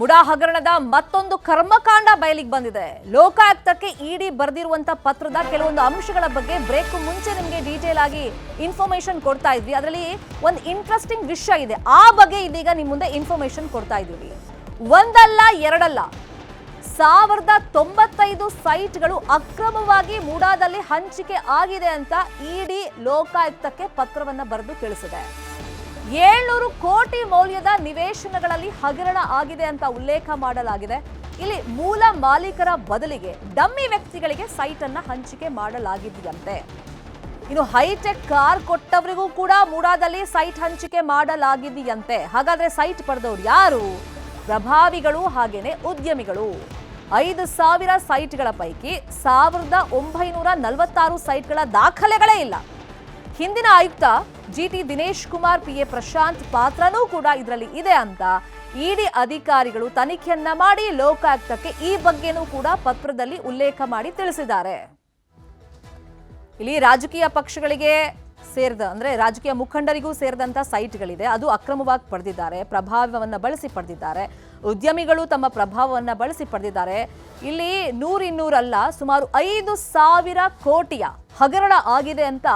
ಮುಡಾ ಹಗರಣದ ಮತ್ತೊಂದು ಕರ್ಮಕಾಂಡ ಬಯಲಿಗೆ ಬಂದಿದೆ. ಲೋಕಾಯುಕ್ತಕ್ಕೆ ಇಡಿ ಬರೆದಿರುವಂತ ಪತ್ರದ ಕೆಲವೊಂದು ಅಂಶಗಳ ಬಗ್ಗೆ ಬ್ರೇಕ್ ಮುಂಚೆ ನಿಮಗೆ ಡೀಟೇಲ್ ಆಗಿ ಇನ್ಫಾರ್ಮೇಶನ್ ಕೊಡ್ತಾ ಇದ್ವಿ. ಅದರಲ್ಲಿ ಒಂದು ಇಂಟ್ರೆಸ್ಟಿಂಗ್ ವಿಷಯ ಇದೆ. ಆ ಬಗ್ಗೆ ಇದೀಗ ನಿಮ್ಮ ಮುಂದೆ ಇನ್ಫಾರ್ಮೇಶನ್ ಕೊಡ್ತಾ ಇದೀವಿ ಒಂದಲ್ಲ, ಎರಡಲ್ಲ. ಸಾವಿರದ ತೊಂಬತ್ತೈದು ಸೈಟ್ಗಳು ಅಕ್ರಮವಾಗಿ ಮೂಡಾದಲ್ಲಿ ಹಂಚಿಕೆ ಆಗಿದೆ ಅಂತ ಇಡಿ ಲೋಕಾಯುಕ್ತಕ್ಕೆ ಪತ್ರವನ್ನ ಬರೆದು ತಿಳಿಸಿದೆ. ಏಳ್ನೂರು ಕೋಟಿ ಮೌಲ್ಯದ ನಿವೇಶನಗಳಲ್ಲಿ ಹಗರಣ ಆಗಿದೆ ಅಂತ ಉಲ್ಲೇಖ ಮಾಡಲಾಗಿದೆ. ಇಲ್ಲಿ ಮೂಲ ಮಾಲೀಕರ ಬದಲಿಗೆ ಡಮ್ಮಿ ವ್ಯಕ್ತಿಗಳಿಗೆ ಸೈಟ್ ಅನ್ನ ಹಂಚಿಕೆ ಮಾಡಲಾಗಿದೆಯಂತೆ. ಇನ್ನು ಹೈಟೆಕ್ ಕಾರ್ ಕೊಟ್ಟವರಿಗೂ ಕೂಡ ಮೂಡಾದಲ್ಲಿ ಸೈಟ್ ಹಂಚಿಕೆ ಮಾಡಲಾಗಿದೆಯಂತೆ. ಹಾಗಾದ್ರೆ ಸೈಟ್ ಪಡೆದವರು ಯಾರು? ಪ್ರಭಾವಿಗಳು ಹಾಗೇನೆ ಉದ್ಯಮಿಗಳು. ಐದು ಸಾವಿರ ಸೈಟ್ಗಳ ಪೈಕಿ ಸಾವಿರದ ಒಂಬೈನೂರ ನಲವತ್ತಾರು ಸೈಟ್ಗಳ ದಾಖಲೆಗಳೇ ಇಲ್ಲ. ಹಿಂದಿನ ಆಯುಕ್ತ G T Dinesh Kumar P A Prashanth ಪಾತ್ರನೂ ಕೂಡ ಇದರಲ್ಲಿ ಇದೆ ಅಂತ ಇಡಿ ಅಧಿಕಾರಿಗಳು ತನಿಖೆಯನ್ನ ಮಾಡಿ ಲೋಕಾಯುಕ್ತಕ್ಕೆ ಈ ಬಗ್ಗೆನೂ ಕೂಡ ಪತ್ರದಲ್ಲಿ ಉಲ್ಲೇಖ ಮಾಡಿ ತಿಳಿಸಿದ್ದಾರೆ. ಇಲ್ಲಿ ರಾಜಕೀಯ ಪಕ್ಷಗಳಿಗೆ ಸೇರಿದ, ಅಂದ್ರೆ ರಾಜಕೀಯ ಮುಖಂಡರಿಗೂ ಸೇರಿದಂತ ಸೈಟ್ಗಳಿದೆ. ಅದು ಅಕ್ರಮವಾಗಿ ಪಡೆದಿದ್ದಾರೆ, ಪ್ರಭಾವವನ್ನು ಬಳಸಿ ಪಡೆದಿದ್ದಾರೆ. ಉದ್ಯಮಿಗಳು ತಮ್ಮ ಪ್ರಭಾವವನ್ನು ಬಳಸಿ ಪಡೆದಿದ್ದಾರೆ. ಇಲ್ಲಿ ನೂರಿನ್ನೂರಲ್ಲ, ಸುಮಾರು ಐದು ಸಾವಿರ ಕೋಟಿಯ ಹಗರಣ ಆಗಿದೆ ಅಂತ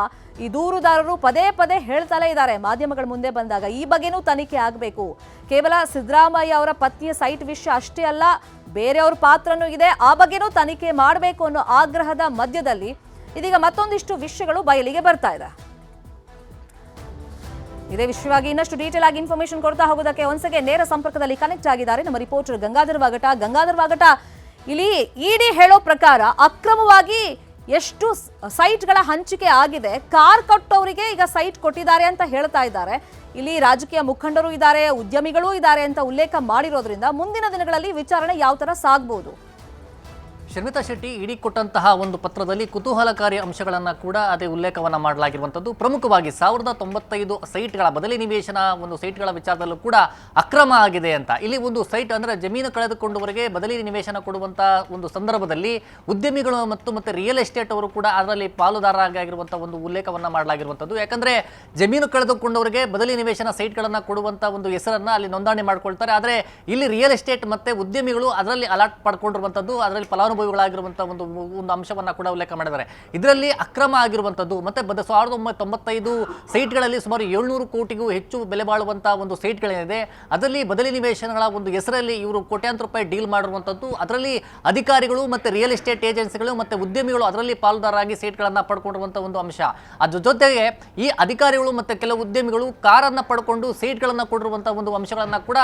ಈ ದೂರುದಾರರು ಪದೇ ಪದೇ ಹೇಳ್ತಲೇ ಇದ್ದಾರೆ. ಮಾಧ್ಯಮಗಳ ಮುಂದೆ ಬಂದಾಗ ಈ ಬಗ್ಗೆನೂ ತನಿಖೆ ಆಗಬೇಕು. ಕೇವಲ ಸಿದ್ದರಾಮಯ್ಯ ಅವರ ಪತ್ನಿಯ ಸೈಟ್ ವಿಷಯ ಅಷ್ಟೇ ಅಲ್ಲ, ಬೇರೆಯವ್ರ ಪಾತ್ರನೂ ಇದೆ. ಆ ಬಗ್ಗೆನೂ ತನಿಖೆ ಮಾಡಬೇಕು ಅನ್ನೋ ಆಗ್ರಹದ ಮಧ್ಯದಲ್ಲಿ ಇದೀಗ ಮತ್ತೊಂದಿಷ್ಟು ವಿಷಯಗಳು ಬಯಲಿಗೆ ಬರ್ತಾ ಇದೆ. ಇದೇ ವಿಷಯವಾಗಿ ಇನ್ನಷ್ಟು ಡೀಟೇಲ್ ಆಗಿ ಇನ್ಫಾರ್ಮೇಶನ್ ಕೊಡ್ತಾ ಹೋಗೋದಕ್ಕೆ ಒಂದ್ಸಗೆ ನೇರ ಸಂಪರ್ಕದಲ್ಲಿ ಕನೆಕ್ಟ್ ಆಗಿದ್ದಾರೆ ನಮ್ಮ ರಿಪೋರ್ಟರ್ ಗಂಗಾಧರ್ ವಾಗಟ. ಗಂಗಾಧರ್ ವಾಗಟ, ಇಲ್ಲಿ ಇಡಿ ಹೇಳೋ ಪ್ರಕಾರ ಅಕ್ರಮವಾಗಿ ಎಷ್ಟು ಸೈಟ್ಗಳ ಹಂಚಿಕೆ ಆಗಿದೆ, ಕಾರ್ ಕಟ್ಟೋರಿಗೆ ಈಗ ಸೈಟ್ ಕೊಟ್ಟಿದ್ದಾರೆ ಅಂತ ಹೇಳ್ತಾ ಇದ್ದಾರೆ. ಇಲ್ಲಿ ರಾಜಕೀಯ ಮುಖಂಡರು ಇದ್ದಾರೆ, ಉದ್ಯಮಿಗಳೂ ಇದ್ದಾರೆ ಅಂತ ಉಲ್ಲೇಖ ಮಾಡಿರೋದ್ರಿಂದ ಮುಂದಿನ ದಿನಗಳಲ್ಲಿ ವಿಚಾರಣೆ ಯಾವ ತರ ಸಾಗಬಹುದು ಶರ್ಮಿತಾ ಶೆಟ್ಟಿ ಇಡಿ ಕೊಟ್ಟಂತಹ ಒಂದು ಪತ್ರದಲ್ಲಿ ಕುತೂಹಲಕಾರಿ ಅಂಶಗಳನ್ನು ಕೂಡ ಅದೇ ಉಲ್ಲೇಖವನ್ನು ಮಾಡಲಾಗಿರುವಂಥದ್ದು. ಪ್ರಮುಖವಾಗಿ ಸಾವಿರದ ತೊಂಬತ್ತೈದು ಸೈಟ್ಗಳ ಬದಲಿ ನಿವೇಶನ ಒಂದು ಸೈಟ್ಗಳ ವಿಚಾರದಲ್ಲೂ ಕೂಡ ಅಕ್ರಮ ಆಗಿದೆ ಅಂತ. ಇಲ್ಲಿ ಒಂದು ಸೈಟ್ ಅಂದರೆ ಜಮೀನು ಕಳೆದುಕೊಂಡವರಿಗೆ ಬದಲಿ ನಿವೇಶನ ಕೊಡುವಂಥ ಒಂದು ಸಂದರ್ಭದಲ್ಲಿ ಉದ್ಯಮಿಗಳು ಮತ್ತು ಮತ್ತೆ ರಿಯಲ್ ಎಸ್ಟೇಟ್ ಅವರು ಕೂಡ ಅದರಲ್ಲಿ ಪಾಲುದಾರರಾಗಿರುವಂಥ ಒಂದು ಉಲ್ಲೇಖವನ್ನು ಮಾಡಲಾಗಿರುವಂಥದ್ದು. ಯಾಕಂದರೆ ಜಮೀನು ಕಳೆದುಕೊಂಡವರಿಗೆ ಬದಲಿ ನಿವೇಶನ ಸೈಟ್ಗಳನ್ನು ಕೊಡುವಂಥ ಒಂದು ಹೆಸರನ್ನು ಅಲ್ಲಿ ನೋಂದಣಿ ಮಾಡ್ಕೊಳ್ತಾರೆ. ಆದರೆ ಇಲ್ಲಿ ರಿಯಲ್ ಎಸ್ಟೇಟ್ ಮತ್ತೆ ಉದ್ಯಮಿಗಳು ಅದರಲ್ಲಿ ಅಲಾಟ್ ಪಡ್ಕೊಂಡಿರುವಂಥದ್ದು, ಅದರಲ್ಲಿ ಫಲಾನುಭವಿಗಳಾಗಿರುವಂಥ ಒಂದು ಒಂದು ಅಂಶವನ್ನು ಕೂಡ ಉಲ್ಲೇಖ ಮಾಡಿದ್ದಾರೆ. ಇದರಲ್ಲಿ ಅಕ್ರಮ ಆಗಿರುವಂಥದ್ದು ಮತ್ತೆ ಬದ ಸಾವಿರದ ಒಂಬೈನೂರ ತೊಂಬತ್ತೈದು ಸೈಟ್ಗಳಲ್ಲಿ ಸುಮಾರು ಏಳ್ನೂರು ಕೋಟಿಗೂ ಹೆಚ್ಚು ಬೆಲೆ ಬಾಳುವಂಥ ಒಂದು ಸೈಟ್ಗಳೇನಿದೆ ಅದರಲ್ಲಿ ಬದಲಿ ನಿವೇಶನಗಳ ಒಂದು ಹೆಸರಲ್ಲಿ ಇವರು ಕೋಟ್ಯಾಂತರ ರೂಪಾಯಿ ಡೀಲ್ ಮಾಡಿರುವಂಥದ್ದು ಅದರಲ್ಲಿ ಅಧಿಕಾರಿಗಳು ಮತ್ತೆ ರಿಯಲ್ ಎಸ್ಟೇಟ್ ಏಜೆನ್ಸಿಗಳು ಮತ್ತೆ ಉದ್ಯಮಿಗಳು ಅದರಲ್ಲಿ ಪಾಲುದಾರರಾಗಿ ಸೈಟ್ಗಳನ್ನು ಪಡ್ಕೊಂಡಿರುವಂಥ ಒಂದು ಅಂಶ. ಅದ್ರ ಜೊತೆಗೆ ಈ ಅಧಿಕಾರಿಗಳು ಮತ್ತೆ ಕೆಲವು ಉದ್ಯಮಿಗಳು ಕಾರನ್ನು ಪಡ್ಕೊಂಡು ಸೈಟ್ಗಳನ್ನು ಕೊಡಿರುವಂಥ ಒಂದು ಅಂಶಗಳನ್ನು ಕೂಡ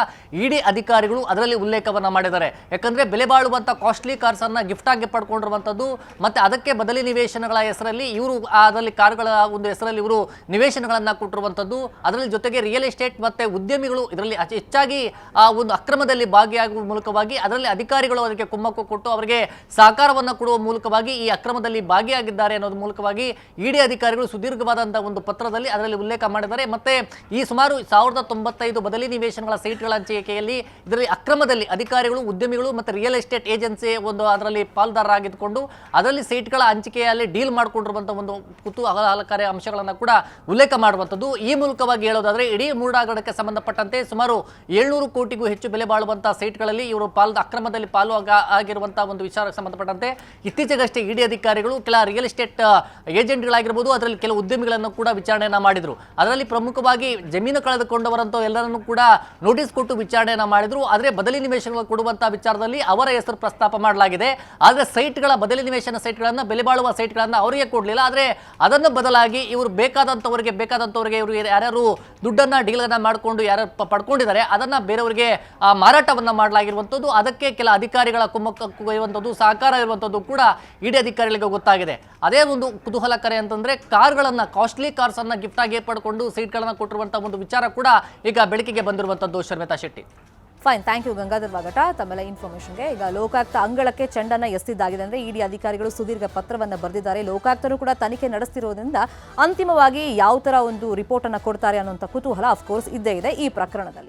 ಇಡಿ ಅಧಿಕಾರಿಗಳು ಅದರಲ್ಲಿ ಉಲ್ಲೇಖವನ್ನು ಮಾಡಿದ್ದಾರೆ. ಯಾಕಂದ್ರೆ ಬೆಲೆ ಬಾಳುವಂಥ ಕಾಸ್ಟ್ಲಿ ಕಾರ್ಸನ್ನು ಗಿಫ್ಟ್ ಆಗಿ ಪಡ್ಕೊಂಡಿರುವಂಥದ್ದು. ಮತ್ತೆ ಅದಕ್ಕೆ ಬದಲಿ ನಿವೇಶನಗಳ ಹೆಸರಲ್ಲಿ ಇವರು ಅದರಲ್ಲಿ ಕಾರುಗಳ ಒಂದು ಹೆಸರಲ್ಲಿ ಇವರು ನಿವೇಶನಗಳನ್ನು ಕೊಟ್ಟಿರುವಂಥದ್ದು. ಅದರಲ್ಲಿ ಜೊತೆಗೆ ರಿಯಲ್ ಎಸ್ಟೇಟ್ ಮತ್ತೆ ಉದ್ಯಮಿಗಳು ಇದರಲ್ಲಿ ಹೆಚ್ಚಾಗಿ ಆ ಒಂದು ಅಕ್ರಮದಲ್ಲಿ ಭಾಗಿಯಾಗುವ ಮೂಲಕವಾಗಿ ಅದರಲ್ಲಿ ಅಧಿಕಾರಿಗಳು ಅದಕ್ಕೆ ಕುಮ್ಮಕ್ಕು ಕೊಟ್ಟು ಅವರಿಗೆ ಸಹಕಾರವನ್ನು ಕೊಡುವ ಮೂಲಕವಾಗಿ ಈ ಅಕ್ರಮದಲ್ಲಿ ಭಾಗಿಯಾಗಿದ್ದಾರೆ ಅನ್ನೋದ್ರ ಮೂಲಕವಾಗಿ ಇಡಿ ಅಧಿಕಾರಿಗಳು ಸುದೀರ್ಘವಾದಂಥ ಒಂದು ಪತ್ರದಲ್ಲಿ ಅದರಲ್ಲಿ ಉಲ್ಲೇಖ ಮಾಡಿದ್ದಾರೆ. ಮತ್ತೆ ಈ ಸುಮಾರು ಸಾವಿರದ ತೊಂಬತ್ತೈದು ಬದಲಿ ನಿವೇಶನಗಳ ಸೈಟ್ಗಳ ಹಂಚಿಕೆಯಲ್ಲಿ ಇದರಲ್ಲಿ ಅಕ್ರಮದಲ್ಲಿ ಅಧಿಕಾರಿಗಳು, ಉದ್ಯಮಿಗಳು ಮತ್ತು ರಿಯಲ್ ಎಸ್ಟೇಟ್ ಏಜೆನ್ಸಿ ಒಂದು ಅದರಲ್ಲಿ ಪಾಲ್ದಾರರಾಗಿದ್ದುಕೊಂಡು ಅದರಲ್ಲಿ ಸೈಟ್ಗಳ ಹಂಚಿಕೆಯಲ್ಲಿ ಡೀಲ್ ಮಾಡಿಕೊಂಡಿರುವಂಥ ಒಂದು ಕುತೂಹಲಕಾರಿ ಅಂಶಗಳನ್ನು ಕೂಡ ಉಲ್ಲೇಖ ಮಾಡುವಂಥದ್ದು. ಈ ಮೂಲಕವಾಗಿ ಹೇಳೋದಾದರೆ ಇಡೀ ಮೂಡಾಗಡಕ್ಕೆ ಸಂಬಂಧಪಟ್ಟಂತೆ ಸುಮಾರು ಏಳ್ನೂರು ಕೋಟಿಗೂ ಹೆಚ್ಚು ಬೆಲೆ ಬಾಳುವಂಥ ಸೈಟ್ಗಳಲ್ಲಿ ಇವರು ಪಾಲ್ ಅಕ್ರಮದಲ್ಲಿ ಪಾಲು ಆಗ- ಆಗಿರುವಂತಹ ಒಂದು ವಿಚಾರಕ್ಕೆ ಸಂಬಂಧಪಟ್ಟಂತೆ ಇತ್ತೀಚೆಗಷ್ಟೇ ಇಡಿ ಅಧಿಕಾರಿಗಳು, ಕೆಲ ರಿಯಲ್ ಎಸ್ಟೇಟ್ ಏಜೆಂಟ್ಗಳಾಗಿರ್ಬೋದು, ಅದರಲ್ಲಿ ಕೆಲವು ಉದ್ಯಮಿಗಳನ್ನು ಕೂಡ ವಿಚಾರಣೆಯನ್ನು ಮಾಡಿದರು. ಅದರಲ್ಲಿ ಪ್ರಮುಖವಾಗಿ ಜಮೀನು ಕಳೆದುಕೊಂಡವರಂತೂ ಎಲ್ಲರನ್ನೂ ಕೂಡ ನೋಟಿಸ್ ಕೊಟ್ಟು ವಿಚಾರಣೆಯನ್ನು ಮಾಡಿದರು. ಆದರೆ ಬದಲಿ ನಿವೇಶನಗಳು ಕೊಡುವಂತಹ ವಿಚಾರದಲ್ಲಿ ಅವರ ಹೆಸರು ಪ್ರಸ್ತಾಪ ಮಾಡಲಾಗಿದೆ. ಆದರೆ ಸೈಟ್ಗಳ ಬದಲಿ ನಿವೇಶನ ಸೈಟ್ಗಳನ್ನು ಬೆಲೆ ಬಾಳುವ ಸೈಟ್ಗಳನ್ನು ಅವರಿಗೆ ಕೊಡಲಿಲ್ಲ. ಆದರೆ ಅದನ್ನು ಬದಲಾಗಿ ಇವರು ಬೇಕಾದಂಥವರಿಗೆ ಬೇಕಾದಂಥವರಿಗೆ ಇವರು ಯಾರ್ಯಾರು ದುಡ್ಡನ್ನು ಡೀಲನ್ನು ಮಾಡಿಕೊಂಡು ಯಾರು ಪಡ್ಕೊಂಡಿದ್ದಾರೆ ಅದನ್ನು ಬೇರೆಯವರಿಗೆ ಆ, ಮಾರಾಟವನ್ನು ಮಾಡಲಾಗಿರುವಂಥದ್ದು ಅದಕ್ಕೆ ಕೆಲ ಅಧಿಕಾರಿಗಳ ಕುಮ್ಮಕ್ಕ ಇರುವಂಥದ್ದು ಸಹಕಾರ ಇರುವಂಥದ್ದು ಕೂಡ ಇಡೀ ಅಧಿಕಾರಿಗಳಿಗೆ ಗೊತ್ತಾಗಿದೆ. ಅದೇ ಒಂದು ಕುತೂಹಲಕರೆ ಅಂತಂದರೆ ಕಾರ್ಗಳನ್ನು ಕಾಸ್ಟ್ಲಿ ಕಾರ್ಸನ್ನು ಗಿಫ್ಟಾಗಿ ಗಿಫ್ಟ್ ಸೀಟ್ಗಳನ್ನು ಕೊಟ್ಟಿರುವಂಥ ಒಂದು ವಿಚಾರ ಕೂಡ ಈಗ ಬೆಳಕಿಗೆ ಬಂದಿರುವಂಥದ್ದು Sharmitha Shetty. Fine thank you Gangadhar Vagata ತಮ್ಮೆಲ್ಲ ಇನ್ಫಾರ್ಮೇಷನ್ಗೆ ಈಗ ಲೋಕಾಯುಕ್ತ ಅಂಗಳಕ್ಕೆ ಚೆಂಡನ್ನ ಎಸ್ತಿದ್ದಾಗಿದೆ ಅಂದರೆ ಇಡಿ ಅಧಿಕಾರಿಗಳು ಸುದೀರ್ಘ ಪತ್ರವನ್ನ ಬರೆದಿದ್ದಾರೆ. ಲೋಕಾಯುಕ್ತರು ಕೂಡ ತನಿಖೆ ನಡೆಸ್ತಿರೋದ್ರಿಂದ ಅಂತಿಮವಾಗಿ ಯಾವ ಥರ ಒಂದು ರಿಪೋರ್ಟ್ ಅನ್ನ ಕೊಡ್ತಾರೆ ಅನ್ನೋಂಥ ಕುತೂಹಲ ಅಫ್ಕೋರ್ಸ್ ಇದ್ದೇ ಇದೆ ಈ ಪ್ರಕರಣದಲ್ಲಿ.